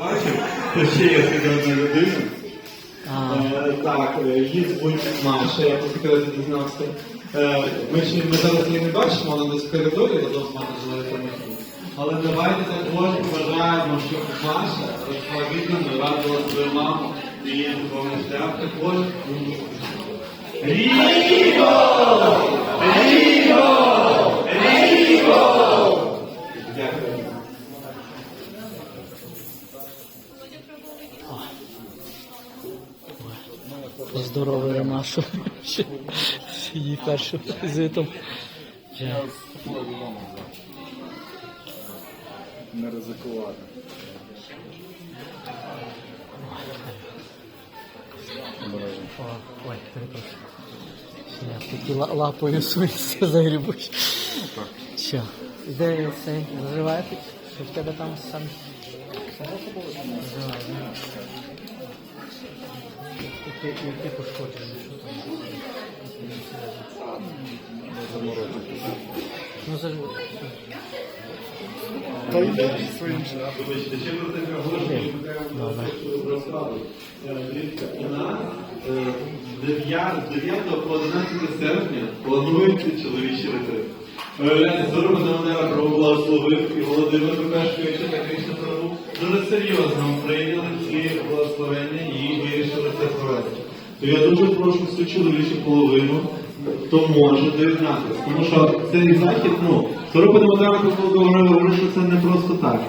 Бачив? То ще є одна людина. Е, Так, е, її звуть Маша, я по дізнався. Е, Ми ще ми зараз її не бачимо, вона десь в коридорі разом з мати живе телефон. Але давайте також побажаємо, щоб Маша росла відданою, радила свою маму і її духовний шлях також. Ріко! Поздоровили Машу. Її першим візитом. Не ризикувати. Ой, перепрошую. Я такі ла- лапою свинці загрібуть. Що? Де цей розриваєте? Що в тебе там сам? Розриває, Що там? Ну, за... Та йде своїм шляхом. Це з 9 по 11 серпня планується чоловічі ретрит. Виявляється, Зору Богданера Прабу благословив і Володимир Лукашкович та Кришна Прабу дуже серйозно прийняли ці То я дуже прошу всю чоловічу половину, хто може доєднатися. Тому що цей захід, ну, Сороба Демодрана говорив, що це не просто так.